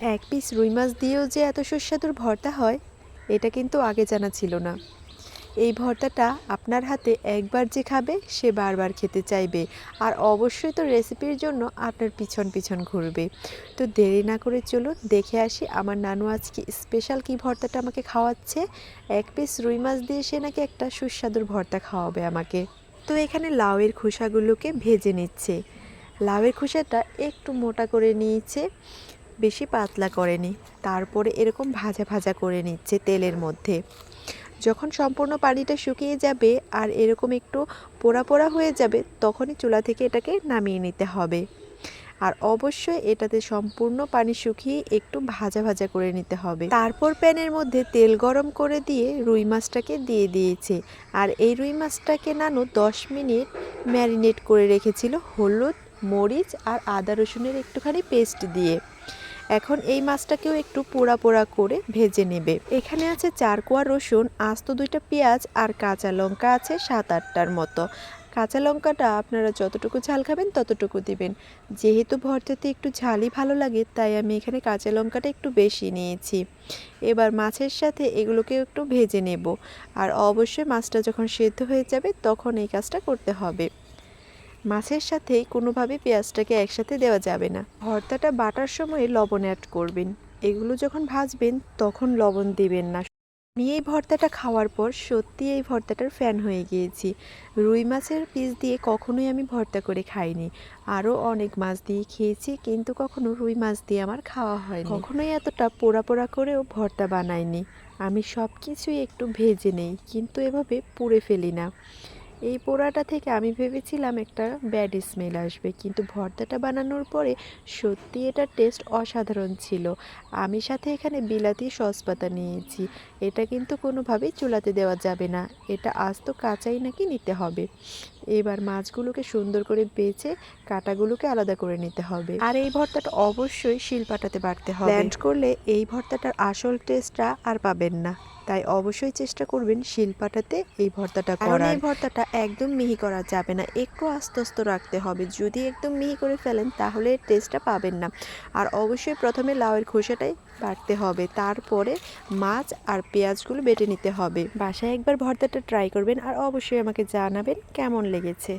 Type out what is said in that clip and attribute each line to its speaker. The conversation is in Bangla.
Speaker 1: এক পিস রুই মাছ দিয়েও যে এত সুস্বাদুর ভর্তা হয়, এটা কিন্তু আগে জানা ছিল না। এই ভর্তাটা আপনার হাতে একবার যে খাবে, সে বারবার খেতে চাইবে আর অবশ্যই তো রেসিপির জন্য আপনার পিছন পিছন ঘুরবে। তো দেরি না করে চলুন দেখে আসি আমার নানু আজকে স্পেশাল কি ভর্তাটা আমাকে খাওয়াচ্ছে। এক পিস রুই মাছ দিয়ে সে নাকি একটা সুস্বাদুর ভর্তা খাওয়াবে আমাকে। তো এখানে লাউয়ের খোসাগুলোকে ভেজে নিচ্ছে। লাউয়ের খোসাটা একটু মোটা করে নিয়েছে। বেশি পাতলা করেনি। তারপরে এরকম ভাজা ভাজা করে নিচ্ছে তেলের মধ্যে। যখন সম্পূর্ণ পানিটা শুকিয়ে যাবে আর এরকম একটু পোড়া পোড়া হয়ে যাবে, তখনই চুলা থেকে এটাকে নামিয়ে নিতে হবে। আর অবশ্যই এটাতে সম্পূর্ণ পানি শুকিয়ে একটু ভাজা ভাজা করে নিতে হবে। তারপর প্যানের মধ্যে তেল গরম করে দিয়ে রুই মাছটাকে দিয়ে দিয়েছে। আর এই রুই মাছটাকে নানু দশ মিনিট ম্যারিনেট করে রেখেছিল হলুদ, মরিচ আর আদা রসুনের একটুখানি পেস্ট দিয়ে। এখন এই মাছটাকেও একটু পোড়া পোড়া করে ভেজে নেবে। এখানে আছে চার কোয়া রসুন, আস্ত দুইটা পেঁয়াজ আর কাঁচা লঙ্কা আছে সাত আটটার মতো। কাঁচা লঙ্কাটা আপনারা যতটুকু ঝাল খাবেন ততটুকু দিবেন। যেহেতু ভর্তাতে একটু ঝালই ভালো লাগে, তাই আমি এখানে কাঁচা লঙ্কাটা একটু বেশি নিয়েছি। এবার মাছের সাথে এগুলোকে একটু ভেজে নেব। আর অবশ্যই মাছটা যখন সেদ্ধ হয়ে যাবে তখন এই কাজটা করতে হবে। মাছের সাথেই কোনোভাবে পেঁয়াজটাকে একসাথে দেওয়া যাবে না। ভর্তাটা বাটার সময় লবণ অ্যাড করবেন। এগুলো যখন ভাজবেন, তখন লবণ দিবেন না। আমি এই ভর্তাটা খাওয়ার পর সত্যি এই ভর্তাটার ফ্যান হয়ে গিয়েছি। রুই মাছের পিস দিয়ে কখনোই আমি ভর্তা করে খাইনি। আরও অনেক মাছ দিয়ে খেয়েছি, কিন্তু কখনো রুই মাছ দিয়ে আমার খাওয়া হয়নি। কখনোই এতটা পোড়া পোড়া করেও ভর্তা বানাইনি। আমি সব কিছুই একটু ভেজে নেই, কিন্তু এভাবে পুড়ে ফেলি না। এই পোড়াটা থেকে আমি ভেবেছিলাম একটা ব্যাড স্মেল আসবে, কিন্তু ভর্তাটা বানানোর পরে সত্যি এটা টেস্ট অসাধারণ ছিল। আমি সাথে এখানে বিলাতি সস পাতা নিয়েছি, এটা কিন্তু কোনোভাবেই চুলাতে দেওয়া যাবে না। এটা আস্ত কাঁচাই নাকি নিতে হবে? এবার মাছগুলোকে সুন্দর করে বেছে কাটাগুলোকে আলাদা করে নিতে হবে। আর এই ভর্তাটা অবশ্যই শিলপাটাতে বাড়তে হবে। ব্ল্যান্ড করলে এই ভর্তাটার আসল টেস্টটা আর পাবেন না। তাই অবশ্যই চেষ্টা করবেন শিলপাটাতে এই ভর্তাটা করার এই ভর্তাটা একদম মিহি করা যাবে না। একটু আস্তে আস্তে রাখতে হবে। যদি একদম মিহি করে ফেলেন তাহলে টেস্টটা পাবেন না। আর অবশ্যই প্রথমে লাউয়ের খোসাটাই বাটতে হবে। তারপরে মাছ আর পেঁয়াজগুলো বেটে নিতে হবে। বাসায় একবার ভর্তাটা ট্রাই করবেন আর অবশ্যই আমাকে জানাবেন কেমন লেগেছে।